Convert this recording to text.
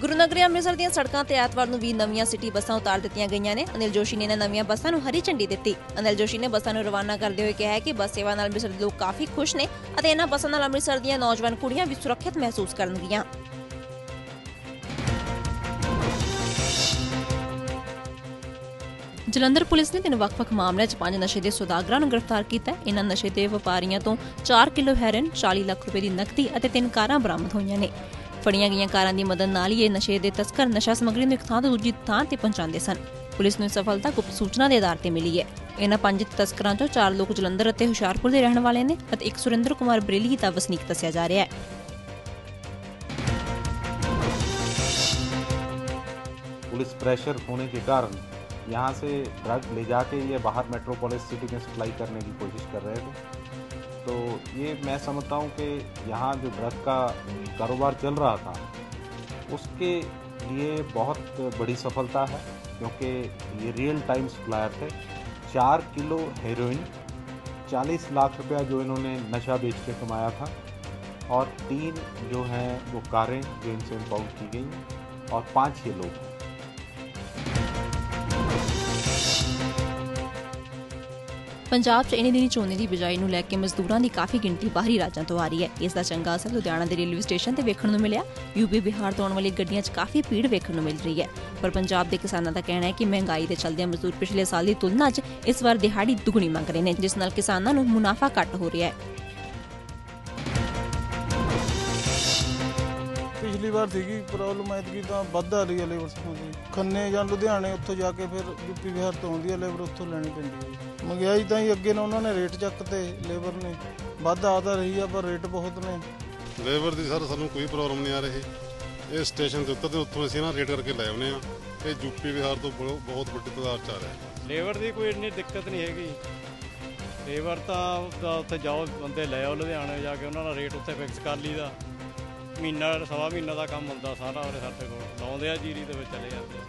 ਗੁਰੂ ਨਗਰੀ ਅੰਮ੍ਰਿਤਸਰ ਦੀਆਂ ਸੜਕਾਂ ਤੇ ਐਤਵਾਰ ਨੂੰ ਵੀ ਨਵੀਆਂ ਸਿਟੀ ਬੱਸਾਂ ਉਤਾਰ ਦਿੱਤੀਆਂ ਗਈਆਂ ਨੇ। ਅਨਿਲ ਜੋਸ਼ੀ ਨੇ ਇਹਨਾਂ ਨਵੀਆਂ ਬੱਸਾਂ ਨੂੰ ਹਰੀ ਝੰਡੀ ਦਿੱਤੀ। ਅਨਿਲ ਜੋਸ਼ੀ ਨੇ ਬੱਸਾਂ ਨੂੰ ਰਵਾਨਾ ਕਰਦੇ ਹੋਏ ਕਿਹਾ ਕਿ ਬੱਸ ਸੇਵਾ ਨਾਲ ਅੰਮ੍ਰਿਤਸਰ ਦੇ ਲੋਕ ਕਾਫੀ ਖੁਸ਼ ਨੇ ਅਤੇ ਇਹਨਾਂ ਬੱਸਾਂ ਨਾਲ ਅੰਮ੍ਰਿਤਸਰ ਦੀਆਂ ਨੌਜਵਾਨ ਕੁੜੀਆਂ ਵੀ ਸੁਰੱਖਿਅਤ ਮਹਿਸੂਸ ਕਰਨਗੀਆਂ। ਜਲੰਧਰ ਪੁਲਿਸ ਨੇ ਤਿੰਨ ਵੱਖ-ਵੱਖ ਮਾਮਲਿਆਂ 'ਚ ਪੰਜ ਨਸ਼ੇ ਦੇ ਸੌਦਾਗਰਾਂ ਨੂੰ ਗ੍ਰਿਫਤਾਰ ਕੀਤਾ ਹੈ। ਇਹਨਾਂ ਨਸ਼ੇ ਦੇ ਵਪਾਰੀਆਂ ਤੋਂ 4 ਕਿਲੋ ਹੈਰਨ 40 ਲੱਖ ਰੁਪਏ ਦੀ ਨਕਦੀ ਅਤੇ ਤਿੰਨ ਕਾਰਾਂ ਬਰਾਮਦ ਹੋਈਆਂ ਨੇ। ਫੜੀਆਂ ਗਈਆਂ ਕਾਰਾਂ ਦੀ ਮਦਦ ਨਾਲ ਹੀ ਇਹ ਨਸ਼ੇ ਦੇ ਤਸਕਰ ਨਸ਼ਾ ਸਮੱਗਰੀ ਨੂੰ ਇੱਕ ਥਾਂ ਤੋਂ ਦੂਜੀ ਥਾਂ ਤੇ ਪਹੁੰਚਾਉਂਦੇ ਸਨ ਪੁਲਿਸ ਨੂੰ ਇਹ ਸਫਲਤਾ ਗੁਪਤ ਸੂਚਨਾ ਦੇ ਆਧਾਰ ਤੇ ਮਿਲੀ ਹੈ ਇਹਨਾਂ ਪੰਜ ਤਸਕਰਾਂ ਤੋਂ ਚਾਰ ਲੋਕ ਜਲੰਧਰ ਅਤੇ ਹੁਸ਼ਿਆਰਪੁਰ ਦੇ ਰਹਿਣ ਵਾਲੇ ਨੇ ਅਤੇ ਇੱਕ ਸੁਰਿੰਦਰ ਕੁਮਾਰ ਬਰੇਲੀ ਦਾ ਵਸਨੀਕ ਦੱਸਿਆ ਜਾ ਰਿਹਾ ਹੈ पुलिस प्रेशर होने के कारण यहाँ से ड्रग ले जाके ये बाहर मेट्रोपोलिस सिटी में सप्लाई करने की कोशिश कर रहे थे तो ये मैं समझता हूँ कि यहाँ जो ड्रग का कारोबार चल रहा था, उसके लिए बहुत बड़ी सफलता है, क्योंकि ये रियल टाइम सप्लायर थे। चार किलो हेरोइन 40 लाख रुपया जो इन्होंने नशा बेच के कमाया था, और तीन जो हैं वो कारें जो इनसे इम्पाउंड की गई, और पाँच ये लोग। ਪੰਜਾਬ 'ਚ ਇਨੇ ਦਿਨੀ ਝੋਨੇ ਦੀ ਬਿਜਾਈ ਨੂੰ ਲੈ ਕੇ ਮਜ਼ਦੂਰਾਂ ਦੀ ਕਾਫੀ ਗਿਣਤੀ ਬਾਹਰੀ ਰਾਜਾਂ ਤੋਂ ਆ ਰਹੀ ਹੈ। ਇਸ ਦਾ ਚੰਗਾ ਅਸਰ ਲੁਧਿਆਣਾ ਦੇ ਰੇਲਵੇ ਸਟੇਸ਼ਨ ਤੇ ਵੇਖਣ ਨੂੰ ਮਿਲਿਆ। ਯੂਪੀ ਬਿਹਾਰ ਤੋਂ ਆਉਣ ਵਾਲੀ ਗੱਡੀਆਂ 'ਚ ਕਾਫੀ ਭੀੜ ਵੇਖਣ ਨੂੰ ਮਿਲ ਰਹੀ ਹੈ। ਪਰ ਪੰਜਾਬ ਦੇ ਕਿਸਾਨਾਂ ਦਾ ਕਹਿਣਾ ਹੈ ਕਿ ਮਹਿੰਗਾਈ ਦੇ ਚਲਦਿਆਂ ਮਜ਼ਦੂਰ ਪਿਛਲੇ ਸਾਲ ਦੀ ਤੁਲਨਾ 'ਚ ਇਸ ਵਾਰ ਦਿਹਾੜੀ ਦੁੱਗਣੀ ਮੰਗ ਰਹੇ ਨੇ, ਜਿਸ ਨਾਲ ਕਿਸਾਨਾਂ ਨੂੰ ਮੁਨਾਫਾ ਘੱਟ ਹੋ ਰਿਹਾ ਹੈ। ਪਿਛਲੀ ਵਾਰ ਸੀਗੀ ਪ੍ਰੋਬਲਮ ਐਤਕੀ ਤਾਂ ਵੱਧ ਆ ਰਹੀ ਹੈ ਲੇਬਰ ਦੀ। ਖੰਨੇ ਜਾਂ ਲੁਧਿਆਣੇ ਉੱਥੋਂ ਜਾ ਕੇ ਫਿਰ ਯੂਪੀ ਬਿਹਾਰ ਤੋਂ ਆਉਂਦੀ ਹੈ ਲੇਬਰ ਉੱਥੋਂ ਲੈਣੀ ਪੈਂਦੀ ਹੈ ਮਹਿੰਗਾਈ ਤਾਂ ਹੀ ਅੱਗੇ ਨੇ ਉਹਨਾਂ ਨੇ ਰੇਟ ਚੱਕਤੇ ਲੇਬਰ ਨੇ। ਵੱਧ ਆ ਤਾਂ ਰਹੀ ਆ ਪਰ ਰੇਟ ਬਹੁਤ ਨੇ। ਲੇਬਰ ਦੀ ਸਰ ਸਾਨੂੰ ਕੋਈ ਪ੍ਰੋਬਲਮ ਨਹੀਂ ਆ ਰਹੀ। ਇਹ ਸਟੇਸ਼ਨ ਦੇ ਉੱਤੇ ਤੇ ਉੱਥੋਂ ਅਸੀਂ ਨਾ ਰੇਟ ਕਰਕੇ ਲੈ ਆਉਨੇ ਆ ਇਹ ਯੂਪੀ ਬਿਹਾਰ ਤੋਂ ਬਹੁ- ਬਹੁਤ ਵੱਡੀ ਤਾਦਾਦ ਚ ਆ ਰਿਹਾ ਲੇਬਰ ਦੀ ਕੋਈ ਇੰਨੀ ਦਿੱਕਤ ਨਹੀਂ ਹੈਗੀ। ਲੇਬਰ ਤਾਂ ਤਾਂ ਉੱਥੇ ਜਾਓ ਬੰਦੇ ਲੈ ਆਓ ਲੁਧਿਆਣੇ ਜਾ ਕੇ ਉਹਨਾਂ ਦਾ ਰੇਟ ਉੱਥੇ ਫਿਕਸ ਕਰ ਲਈਦਾ। ਮਹੀਨਾ, ਸਵਾ ਮਹੀਨਾ ਦਾ ਕੰਮ ਹੁੰਦਾ ਸਾਰਾ ਉਹਦੇ ਸਾਡੇ ਕੋਲ। ਲਾਉਂਦੇ ਆ ਜੀਰੀ ਦੇ ਵਿੱਚ ਚਲੇ ਜਾਂਦੇ ਆ।